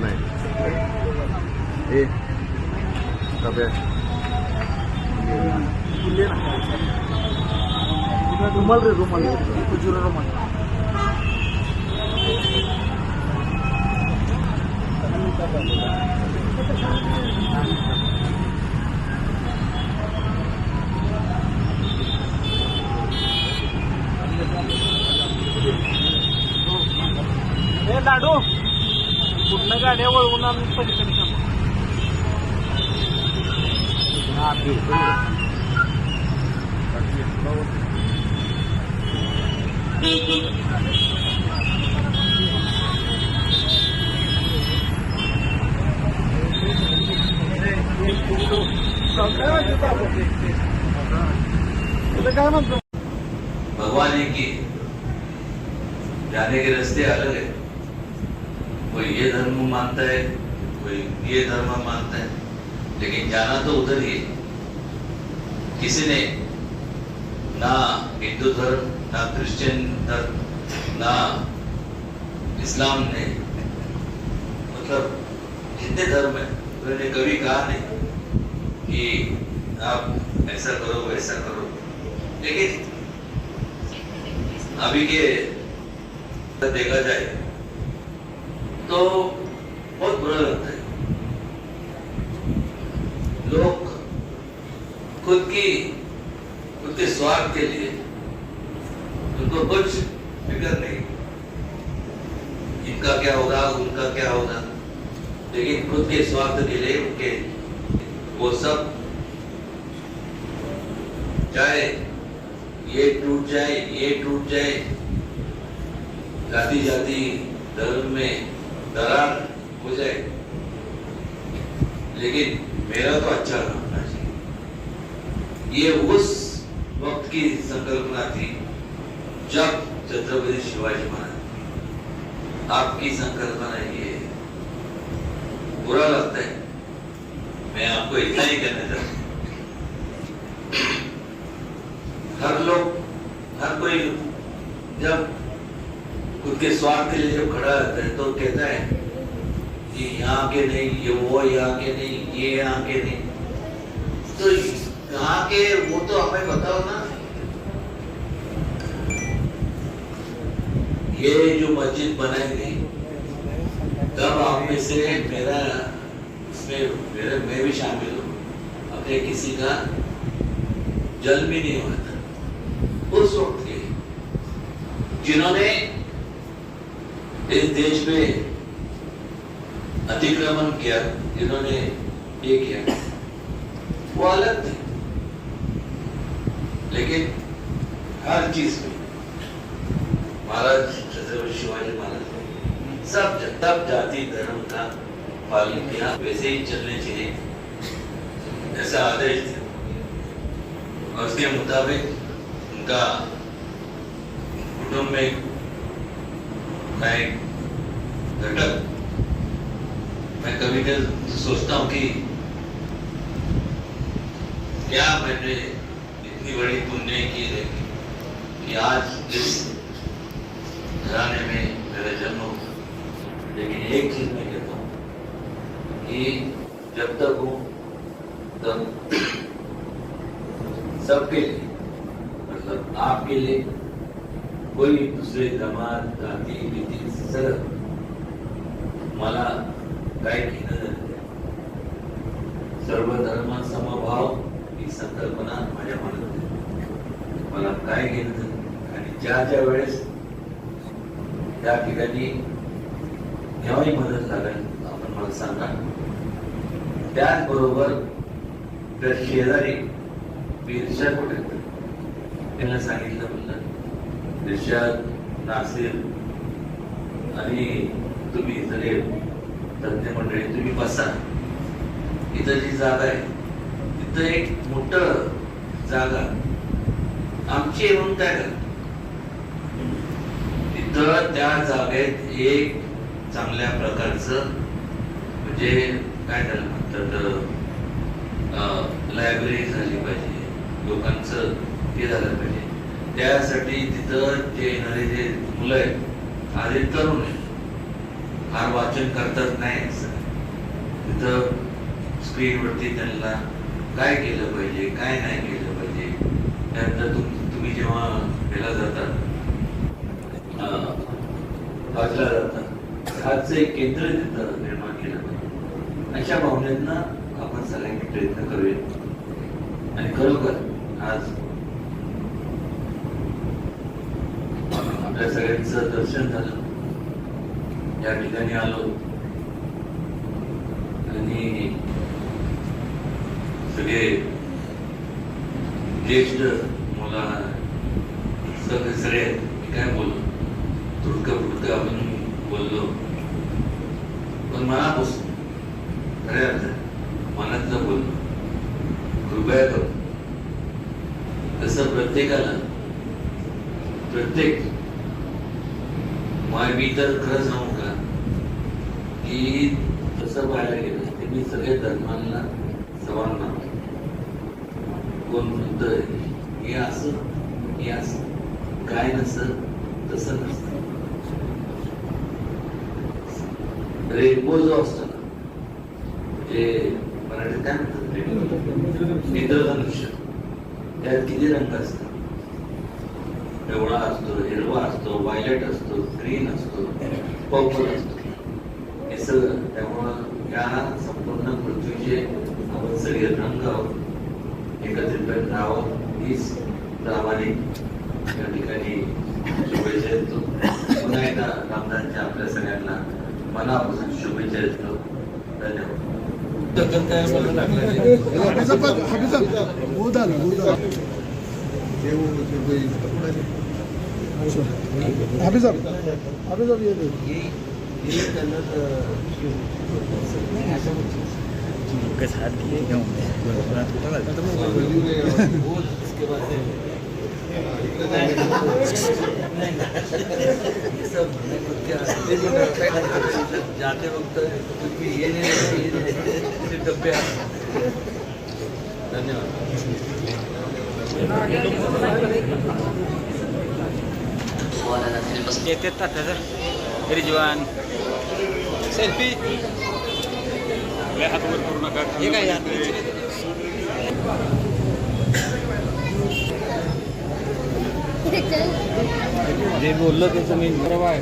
नाही ए रे रुमाल खुजूरा रुमाल. हे लाडू. पूर्ण गाड्या वळवून आम्ही पलीकडे. हा, बिलकुल. काय म्हणतो भगवान ही है। जाने के रास्ते अलग है कोई ये धर्म मानता है, कोई ये धर्म मानता है लेकिन जाना तो उधर ही किसी ने ना हिंदू धर्म ना क्रिश्चियन धर्म ना इस्लाम ने मतलब जितने धर्म है, उन्होंने कभी कहा नहीं कि आप ऐसा करो, वैसा करो। लेकिन अभी के देखा जाए तो बहुत बुरा लगता है लोग खुद की खुद के स्वार्थ के लिए उनको कुछ फ़िक्र नहीं इनका क्या होगा उनका क्या होगा लेकिन खुद के स्वार्थ के लिए उनके, वो सब चाहे ये टूट जाए, ये टूट जाए जाति जाति धर्म में दरार हो जाए। लेकिन मेरा तो अच्छा होना चाहिए। ये उस वक्त की संकल्पना थी जब छत्रपति शिवाजी महाराज। आपकी संकल्पना ये। बुरा लगता है। मैं आपको इतना ही कहना चाहता हूँ। हर लोग, हर कोई जब खुद के स्वार्थ के लिए जब खड़ा रहता है तो कहता है कि यहाँ के नहीं, ये वो, यहाँ के नहीं, ये यहाँ के नहीं। तो यहाँ के, वो तो हमें बताओ ना। ये जो मस्जिद बनाई गई तब आप में से मेरा इसमें मेरे, मैं भी शामिल हूँ। अपने किसी का जल भी नहीं हुआ था। उस वक्त के जिन्होंने इस देश में अतिक्रमण किया, जिन्होंने ये किया, वो अलग थे। लेकिन हर चीज़ में महाराज छत्रपति शिवाजी महाराज सब तब जाति धर्म का पालन किया, वैसे ही चलने चाहिए। ऐसा आदेश और उसके मुताबिक उनका कुटुंब में एक घटक, मैं कभी कभी सोचता हूँ कि क्या मैंने इतनी बड़ी पुण्य की है कि आज इस घराने में मेरा जन्म लेकिन एक चीज मैं कहता हूँ कि जब तक हूँ तब सबके लिए मतलब आपके लिए कोई दुसरे जमात जाती भीती सगळं मला काय घेणं देणं सर्व धर्म समभाव ही संकल्पना माझ्या मनात आहे. मला काय घेणं देणं आणि ज्या ज्या वेळेस त्या ठिकाणी केव्हाही मदत लागेल आपण मला सांगा त्याचबरोबर त्या शेजारी मी कुठे त्यांना सांगितलं म्हणलं इर्षाद नासिर आणि तुम्ही सगळे तज्ञ मंडळी तुम्ही बसा. इथं जी जागा आहे तिथं एक मोठ जागा. आमची येऊन म्हणून काय तिथं त्या जागेत एक चांगल्या प्रकारचं म्हणजे काय त्याला म्हणतात लायब्ररी झाली पाहिजे. लोकांचं हे झालं पाहिजे. त्यासाठी तिथं जे येणारे जे मुलं आहेत आज तरुण आहेत. फार वाचन करतात नाही तिथं स्क्रीनवरती त्यांना काय केलं पाहिजे काय नाही केलं पाहिजे त्यानंतर तुम तुम्ही जेव्हा ह्याला जातात वाचला जाता आजचं एक केंद्र तिथं निर्माण केलं पाहिजे. अशा भावनेतना आपण सगळ्यांनी प्रयत्न करूया आणि खरोखर आज आपल्या सगळ्यांचं दर्शन झालं. या ठिकाणी आलो. आणि सगळे ज्येष्ठ मुला सगळे सगळे काय बोललो. तुडकं फुडकं आपण बोललो. पण मनापासून खऱ्या अर्थात मनातलं बोलणं कृपया करू तसं प्रत्येकाला प्रत्येक मग मी तर खरं सांगू का की तसं पाहायला गेलं ते मी सगळ्या धर्मांना समान मानतो. कोण म्हणतंय हे असं हे असं काय नसतं तसं नसतं. रेनबो जो असतो ना म्हणजे मराठीत काय म्हणतात रेनबो इंद्रधनुष्य त्यात किती रंग असतात? पिवळा असतो हिरवा असतो व्हायलेट असतो ग्रीन असतो पर्पल असतो. हे सगळं त्यामुळं या संपूर्ण पृथ्वीचे आपण सगळे रंग एकत्रित राहावं. हीच प्रामाणिक या ठिकाणी शुभेच्छा देतो. पुन्हा एकदा रामदासच्या आपल्या सगळ्यांना मनापासून शुभेच्छा देतो धन्यवाद हाफिजाबाद हाफिजाबाद होत आलं होत आलं देव हाफिजाब हाफिजाब येतो जाते वक्त तुम्ही ये नाही, ये नाही, ते डब्बे असतात. धन्यवाद येते तात्याचं रिजवान सेल्फी हात वर करू नका हे काय जे बोललं त्याचं मी बरोबर आहे